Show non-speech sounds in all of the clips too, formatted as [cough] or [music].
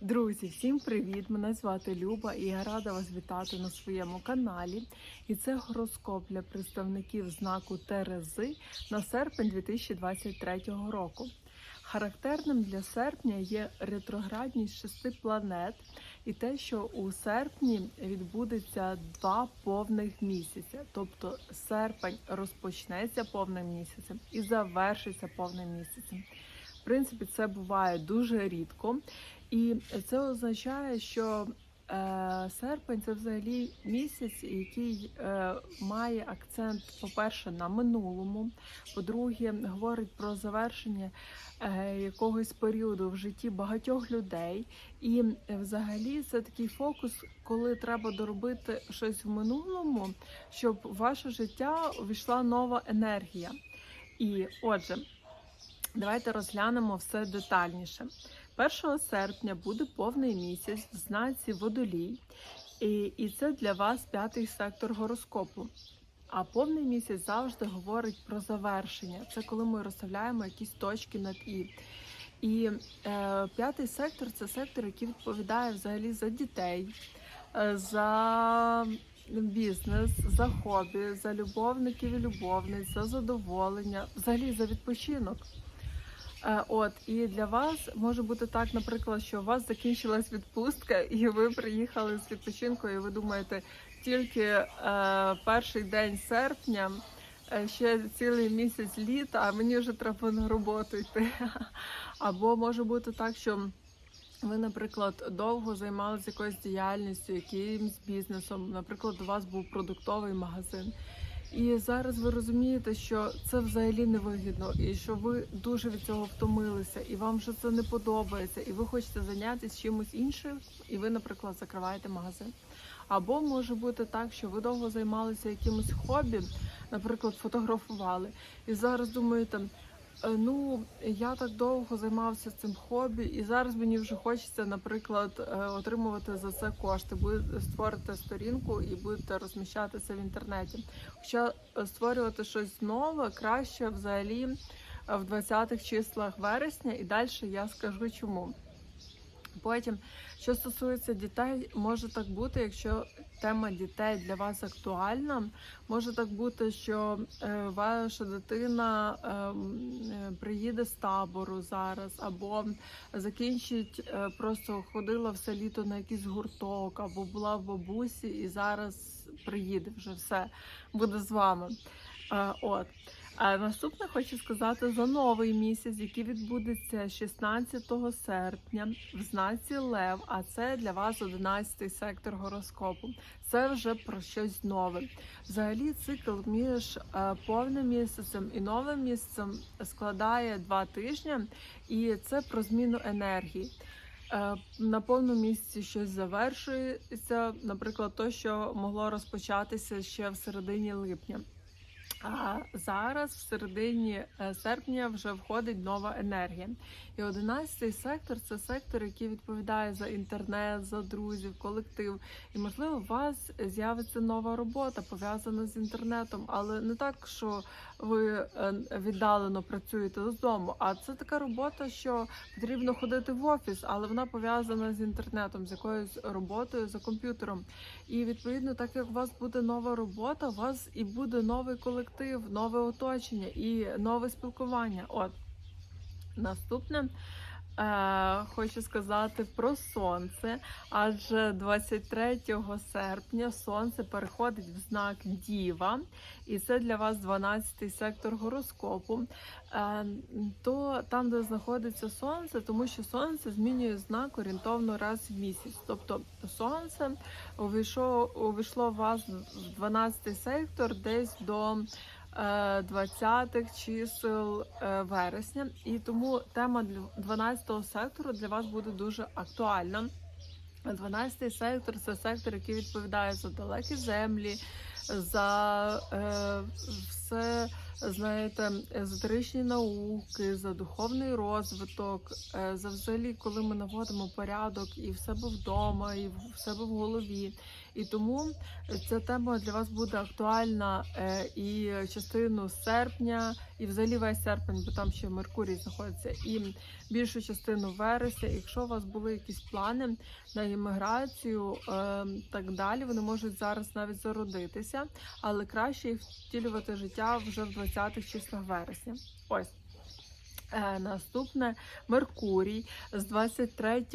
Друзі, всім привіт! Мене звати Люба і я рада вас вітати на своєму каналі. І це гороскоп для представників знаку Терези на серпень 2023 року. Характерним для серпня є ретроградність шести планет і те, що у серпні відбудеться два повних місяця. Тобто серпень розпочнеться повним місяцем і завершиться повним місяцем. В принципі, це буває дуже рідко. І це означає, що е, серпень це взагалі місяць, який е, має акцент, по-перше, на минулому, по-друге, говорить про завершення е, якогось періоду в житті багатьох людей. І взагалі це такий фокус, коли треба доробити щось в минулому, щоб в ваше життя увійшла нова енергія. І отже, давайте розглянемо все детальніше. 1 серпня буде повний місяць в знаці водолій, і, і це для вас п'ятий сектор гороскопу. А повний місяць завжди говорить про завершення. Це коли ми розставляємо якісь точки над і. І е, п'ятий сектор це сектор, який відповідає взагалі за дітей, е, за бізнес, за хобі, за любовників і любовниць, за задоволення, взагалі за відпочинок. Е, От і для вас може бути так, наприклад, що у вас закінчилась відпустка, і ви приїхали з відпочинку, і ви думаєте, тільки е, перший день серпня, е, ще цілий місяць літа, а мені вже треба на роботу йти. [laughs] Або може бути так, що ви, наприклад, довго займалися якоюсь діяльністю, якимсь бізнесом. Наприклад, у вас був продуктовий магазин. І зараз ви розумієте, що це взагалі не вигідно, і що ви дуже від цього втомилися, і вам вже це не подобається, і ви хочете зайнятися чимось іншим, і ви, наприклад, закриваєте магазин. Або може бути так, що ви довго займалися якимось хобі, наприклад, фотографували, і зараз думаєте. «Е, Ну, я так довго займався цим хобі, і зараз мені вже хочеться, наприклад, е, отримувати за це кошти. Будете створити сторінку і будете розміщатися в інтернеті. Хоча е, створювати щось нове краще взагалі в 20-х числах вересня, і далі я скажу чому. Потім, що стосується дітей, може так бути, якщо тема дітей для вас актуальна, може так бути, що е, ваша дитина е, е, приїде з табору зараз, або закінчить, е, просто ходила все літо на якийсь гурток, або була в бабусі, і зараз приїде вже все буде з вами. От. А наступне хочу сказати за новий місяць, який відбудеться 16 серпня в знаці Лев. А це для вас 11 сектор гороскопу. Це вже про щось нове. Взагалі, цикл між е, повним місяцем і новим місяцем складає два тижні, і це про зміну енергії. Е, На повному місяці щось завершується, наприклад, то, що могло розпочатися ще в середині липня. А зараз, в середині е, серпня, вже входить нова енергія. І 11 сектор це сектор, який відповідає за інтернет, за друзів, колектив. І можливо, у вас з'явиться нова робота пов'язана з інтернетом, але не так, що ви е, віддалено працюєте з дому. А це така робота, що потрібно ходити в офіс, але вона пов'язана з інтернетом, з якоюсь роботою за комп'ютером. І відповідно, так як у вас буде нова робота, у вас і буде новий колектив, нове оточення і нове спілкування. От наступне. Е, хочу сказати про сонце, адже 23 серпня сонце переходить в знак Діва, і це для вас 12 сектор гороскопу. Е, то там, де знаходиться сонце, тому що сонце змінює знак орієнтовно раз в місяць. Тобто сонце увійшло, увійшло вас в 12 сектор десь до. 20-х чисел е, вересня, і тому тема 12-го сектору для вас буде дуже актуальна. 12-й сектор це сектор, який відповідає за далекі землі, за е, все знаєте, езотеричні науки, за духовний розвиток, е, за взагалі, коли ми наводимо порядок і в себе вдома, і в себе в голові. І тому ця тема для вас буде актуальна е, і частину серпня, і взагалі весь серпень, бо там ще Меркурій знаходиться, і більшу частину вересня. Якщо у вас були якісь плани на імміграцію, е, так далі, вони можуть зараз навіть зародитися, але краще їх втілювати життя вже в 20-х числах вересня. Ось. Е, Наступне Меркурій з 23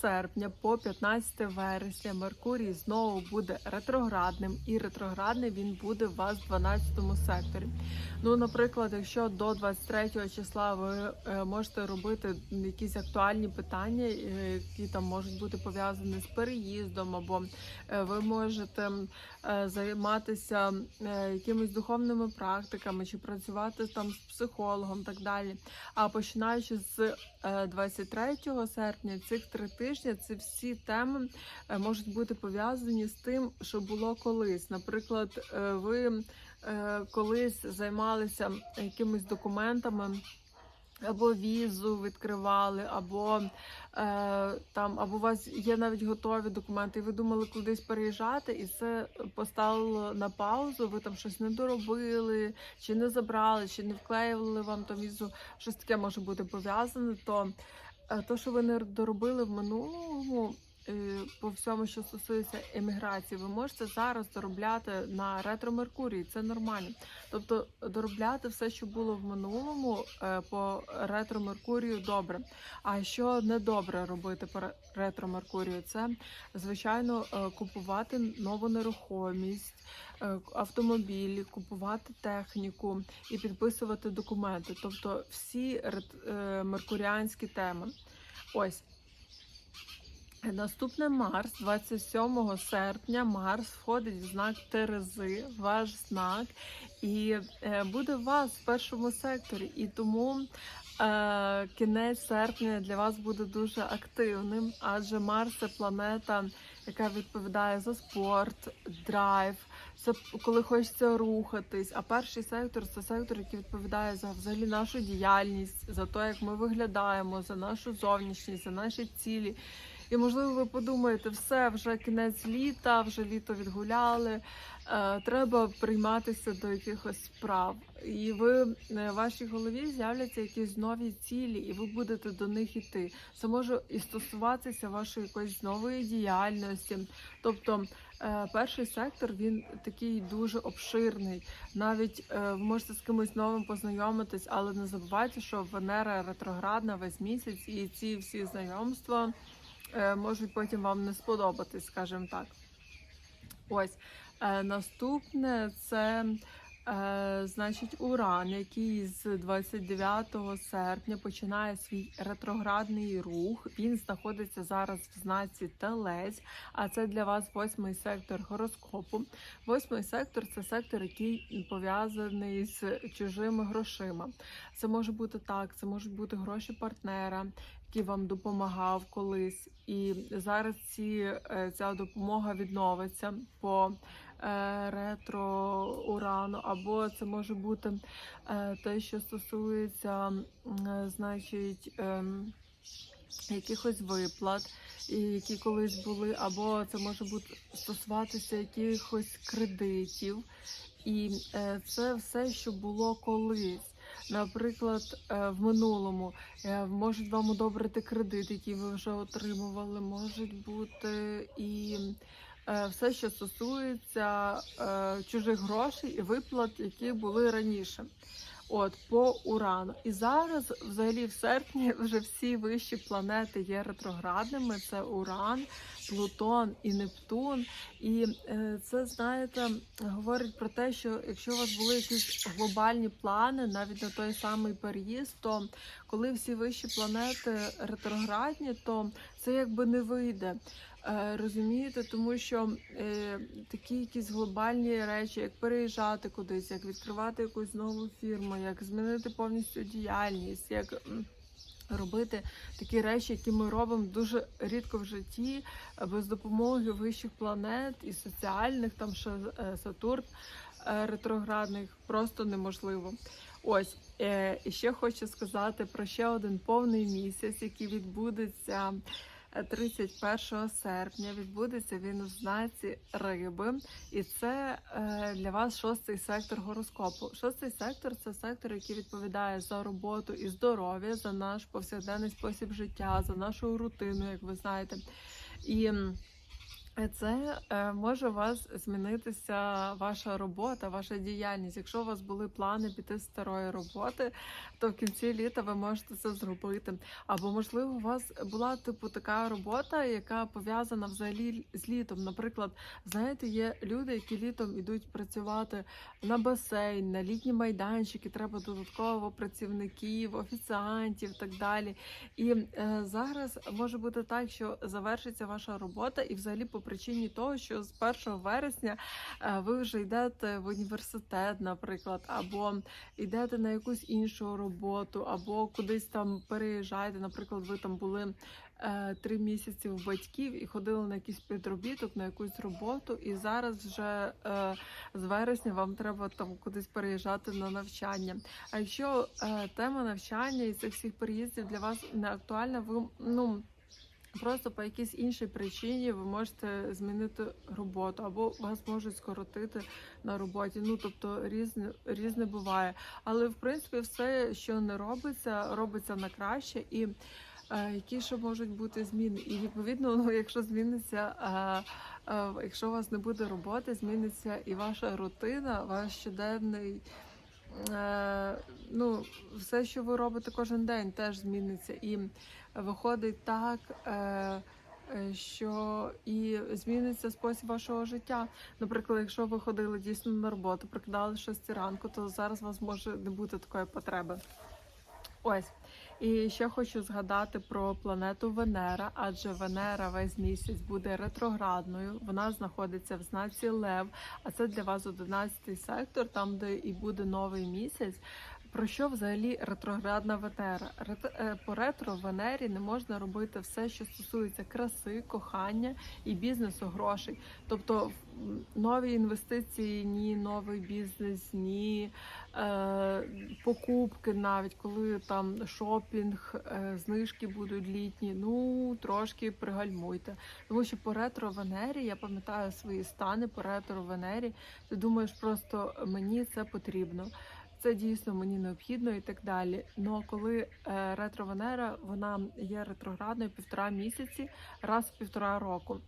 серпня по 15 вересня. Меркурій знову буде ретроградним, і ретроградний він буде у вас в 12 секторі. Ну, наприклад, якщо до 23 числа ви е, можете робити якісь актуальні питання, е, які там можуть бути пов'язані з переїздом, або ви можете займатися якимись духовними практиками чи працювати там з психологом, так далі. А починаючи з е, 23 серпня, цих три тижні, це всі теми е, можуть бути пов'язані з тим, що було колись. Наприклад, е, ви е, колись займалися якимись документами. Або візу відкривали, або е, там, або у вас є навіть готові документи, і ви думали кудись переїжджати, і це поставило на паузу. Ви там щось не доробили, чи не забрали, чи не вклеювали вам там візу, щось таке може бути пов'язане. То е, то, що ви не доробили в минулому, по всьому, що стосується еміграції, ви можете зараз доробляти на ретро Меркурії. Це нормально. Тобто доробляти все, що було в минулому е, по ретро Меркурію, добре. А що не добре робити по ретро Меркурію, це звичайно е, купувати нову нерухомість, е, автомобілі, купувати техніку і підписувати документи. Тобто всі е, меркуріанські теми. Ось. Наступне Марс, 27 серпня, Марс входить в знак Терези, ваш знак, і е, буде вас в першому секторі. І тому е, кінець серпня для вас буде дуже активним, адже Марс це планета, яка відповідає за спорт, драйв. Це коли хочеться рухатись. А перший сектор це сектор, який відповідає за взагалі нашу діяльність, за те, як ми виглядаємо, за нашу зовнішність, за наші цілі. І можливо, ви подумаєте, все вже кінець літа, вже літо відгуляли. е, Треба прийматися до якихось справ, і ви е, в вашій голові з'являться якісь нові цілі, і ви будете до них іти. Це може і стосуватися вашої якоїсь нової діяльності. Тобто, е, перший сектор він такий дуже обширний. Навіть ви можете з кимось новим познайомитись, але не забувайте, що Венера ретроградна весь місяць, і ці всі знайомства можуть потім вам не сподобатись, скажімо так. Ось е, наступне це. Е, значить, Уран, який з 29 серпня починає свій ретроградний рух. Він знаходиться зараз в знаці Телець, а це для вас восьмий сектор гороскопу. Восьмий сектор це сектор, який пов'язаний з чужими грошима. Це може бути так, це можуть бути гроші партнера, який вам допомагав колись, і зараз ці, е, ця допомога відновиться по ретро урану, або це може бути е, те, що стосується, е, значить. ем, Якихось виплат, які колись були, або це може бути стосуватися якихось кредитів, і е, це все, що було колись. Наприклад, е, в минулому е, можуть вам одобрити кредит, який ви вже отримували, можуть бути і е, все, що стосується е, чужих грошей і виплат, які були раніше. От по урану. І зараз, взагалі, в серпні вже всі вищі планети є ретроградними. Це Уран, Плутон і Нептун. І е, це, знаєте, говорить про те, що якщо у вас були якісь глобальні плани, навіть на той самий переїзд, то коли всі вищі планети ретроградні, то це якби не вийде. Е, Розумієте, тому що е, такі якісь глобальні речі, як переїжджати кудись, як відкривати якусь нову фірму, як змінити повністю діяльність, як робити такі речі, які ми робимо дуже рідко в житті, е, без допомоги вищих планет і соціальних, там ще е, Сатурн. е, ретроградних просто неможливо. Ось і ще хочу сказати про ще один повний місяць, який відбудеться. Е, 31 серпня відбудеться він у знаці риби, і це е, для вас шостий сектор гороскопу. Шостий сектор це сектор, який відповідає за роботу і здоров'я, за наш повсякденний спосіб життя, за нашу рутину, як ви знаєте. І це е, може у вас змінитися ваша робота, ваша діяльність. Якщо у вас були плани піти з старої роботи, то в кінці літа ви можете це зробити. Або можливо, у вас була типу така робота, яка пов'язана взагалі з літом. Наприклад, знаєте, є люди, які літом ідуть працювати на басейн, на літні майданчики. Треба додатково працівників, офіціантів, так далі. І е, зараз може бути так, що завершиться ваша робота, і взагалі по причині того, що з 1 вересня е, ви вже йдете в університет, наприклад, або йдете на якусь іншу роботу, або кудись там переїжджаєте. Наприклад, ви там були. е, Три місяці в батьків і ходили на якийсь підробіток, на якусь роботу, і зараз вже е, з вересня вам треба там кудись переїжджати на навчання. А якщо тема навчання і цих всіх переїздів для вас не актуальна, ви ну просто по якійсь іншій причині ви можете змінити роботу, або вас можуть скоротити на роботі. Ну тобто різне різне буває. Але в принципі все, що не робиться, робиться на краще і. е, Які ще можуть бути зміни, і відповідно, ну якщо зміниться, е, е, якщо у вас не буде роботи, зміниться і ваша рутина, ваш щоденний е, ну, все, що ви робите кожен день, теж зміниться. І виходить так, е, е, що і зміниться спосіб вашого життя. Наприклад, якщо ви ходили дійсно на роботу, прикидали 6 ранку, то зараз у вас може не бути такої потреби. Ось. І ще хочу згадати про планету Венера, адже Венера весь місяць буде ретроградною. Вона знаходиться в знаці Лев, а це для вас 11 сектор, там де і буде новий місяць. Про що взагалі ретроградна Венера? Рет- е, По ретро Венері не можна робити все, що стосується краси, кохання і бізнесу, грошей. Тобто нові інвестиції, ні, новий бізнес, ні е, покупки, навіть коли там шопінг, е, знижки будуть літні. Ну трошки пригальмуйте. Тому що по ретро Венері я пам'ятаю свої стани по ретро Венері. Ти думаєш, просто мені це потрібно. Це дійсно мені необхідно і так далі. Ну а коли е, ретро Венера вона є ретроградною півтора місяці, раз в півтора року.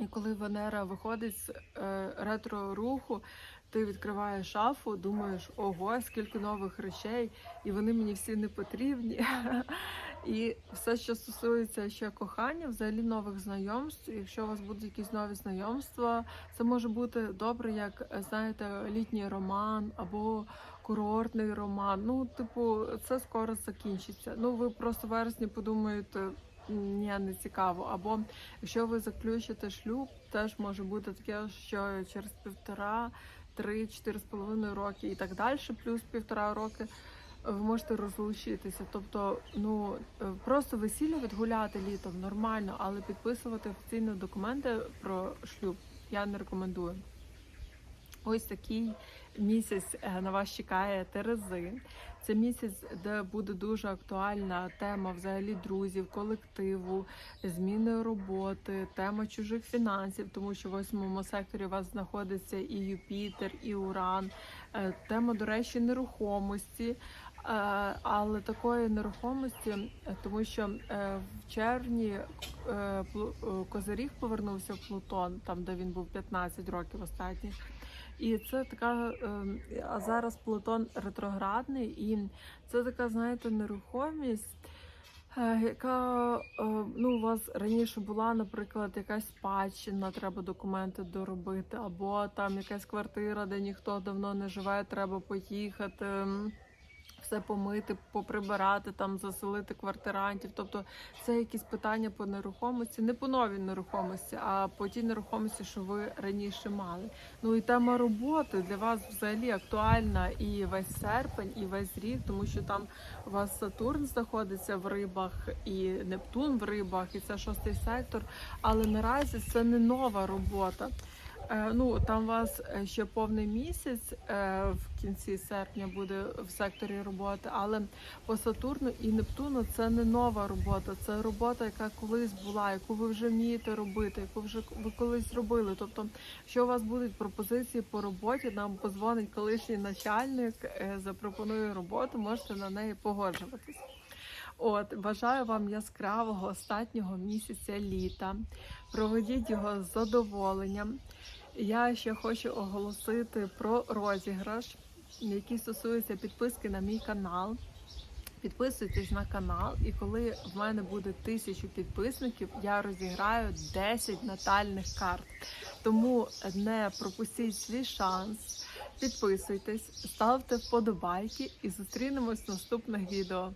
І коли Венера виходить з е, ретро руху, ти відкриваєш шафу, думаєш, ого, скільки нових речей, і вони мені всі не потрібні. [laughs] І все, що стосується ще кохання, взагалі нових знайомств. Якщо у вас будуть якісь нові знайомства, це може бути добре, як знаєте, літній роман або курортний роман. Ну, типу, це скоро закінчиться. Ну, ви просто вересні подумаєте. Ні, не цікаво. Або якщо ви заключите шлюб, теж може бути таке, що через півтора, три, чотири з половиною роки і так далі, плюс півтора роки ви можете розлучитися. Тобто, ну е, просто весілля відгуляти літом нормально, але підписувати офіційні документи про шлюб я не рекомендую. Ось такий місяць е, на вас чекає Терези. Це місяць, де буде дуже актуальна тема взагалі друзів, колективу, зміни роботи, тема чужих фінансів, тому що в восьмому секторі у вас знаходиться і Юпітер, і Уран. Е, Тема, до речі, нерухомості. Е, Але такої нерухомості, тому що в червні Козиріг повернувся в Плутон, там де він був 15 років останніх. І це така, ем, а зараз Плутон ретроградний, і це така, знаєте, нерухомість, е, яка е, ну, у вас раніше була, наприклад, якась спадщина, треба документи доробити, або там якась квартира, де ніхто давно не живе, треба поїхати. Все помити, поприбирати, там заселити квартирантів. Тобто це якісь питання по нерухомості, не по новій нерухомості, а по тій нерухомості, що ви раніше мали. Ну і тема роботи для вас взагалі актуальна і весь серпень, і весь рік, тому що там у вас Сатурн знаходиться в рибах, і Нептун в рибах, і це шостий сектор. Але наразі це не нова робота. Е, Ну там у вас е, ще повний місяць е, в кінці серпня буде в секторі роботи, але по Сатурну і Нептуну це не нова робота, це робота, яка колись була, яку ви вже вмієте робити, яку вже ви колись робили. Тобто, якщо у вас будуть пропозиції по роботі, нам позвонить колишній начальник, запропонує роботу, можете на неї погоджуватись. От, бажаю вам яскравого останнього місяця літа. Проведіть його з задоволенням. Я ще хочу оголосити про розіграш, який стосується підписки на мій канал. Підписуйтесь на канал, і коли в мене буде тисячу підписників, я розіграю 10 натальних карт. Тому не пропустіть свій шанс. Підписуйтесь, ставте вподобайки і зустрінемось в наступних відео.